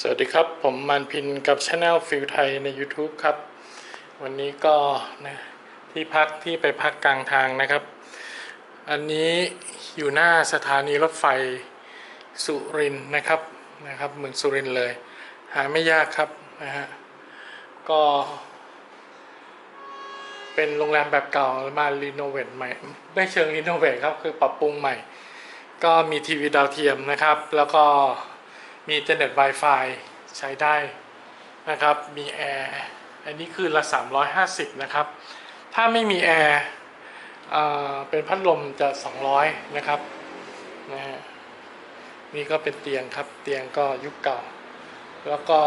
สวัสดีครับ ผมมันพินกับช anel ฟิลไทยใน YouTube ครับ วันนี้ก็นะที่พักที่ไปพักกลางทางนะครับ อันนี้อยู่หน้าสถานีรถไฟสุรินนะครับนะครับเมืองสุรินเลย หาไม่ยากครับนะฮะก็ เป็นโรงแรมแบบเก่ามารีโนเวทใหม่ ไม่เชิงรีโนเวทครับคือปรับปรุงใหม่ ก็มีทีวีดาวเทียมนะครับ แล้วก็ มีอินเทอร์เน็ต Wi-Fi ใช้ได้นะครับ มีแอร์ อันนี้คือละ 350 นะครับ ถ้าไม่มีแอร์เป็นพัดลมจะ 200 นะครับนะฮะนี่ก็เป็นเตียงครับ เตียงก็ยุคเก่า แล้วก็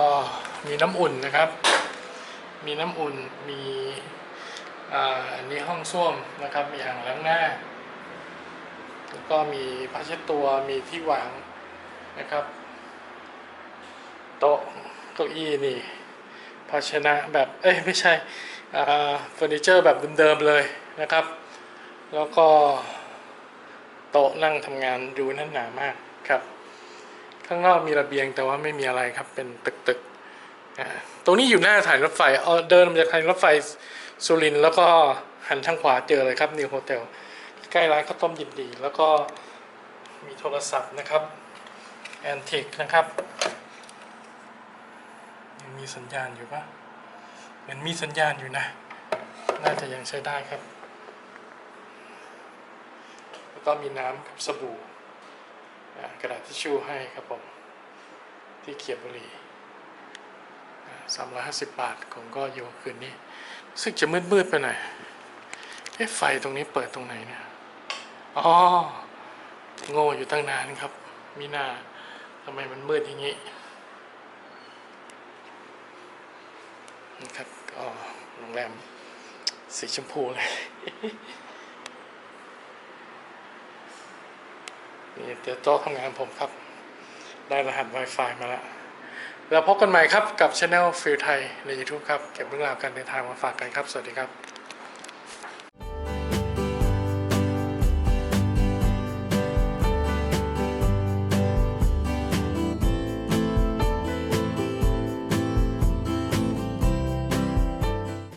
มีน้ำอุ่นนะครับ มีน้ำอุ่น มีอันนี้ห้องส้วมนะครับ มีอ่างล้างหน้า แล้วก็มีผ้าเช็ดตัว มีที่วางนะครับ โต๊ะเก้าอี้นี่ภาชนะแบบเอ้ยไม่ใช่เฟอร์นิเจอร์แบบเดิมๆเลยนะครับ แล้วก็โต๊ะนั่งทำงานดูนั่นหนามากครับข้างนอกมีระเบียงแต่ว่าไม่มีอะไรครับเป็นตึกๆตรงนี้อยู่หน้าสถานรถไฟเดินมาจากสถานรถไฟสุรินแล้วก็หันทางขวาเจอเลยครับนิวโฮเทลใกล้ร้านข้าวต้มยินดี แล้วก็มีโทรศัพท์นะครับแอนติกนะครับ มีสัญญาณอยู่ปะเหมือนมีสัญญาณอยู่นะ น่าจะยังใช้ได้ครับ แล้วก็มีน้ำกับสบู่กระดาษทิชชู่ให้ครับผม ที่เขียบบุหรี่สามร้อยห้าสิบบาทของก็อยู่คืนนี้รู้สึกจะมืดๆไปหน่อยเอ๊ะไฟตรงนี้เปิดตรงไหนเนี่ยอ๋อโง่อยู่ตั้งนานครับ มีหน้าทำไมมันมืดอย่างนี้ นะครับก็โรงแรมสีชมพูเลย นี่เดี๋ยวโต๊ะทำงานผมครับ ได้รหัส Wi-Fi มาแล้วแล้วพบกันใหม่ครับกับช anel ฟิลไทยใน YouTube ครับ เก็บเรื่องราวการเดินทางมาฝากกันครับ สวัสดีครับ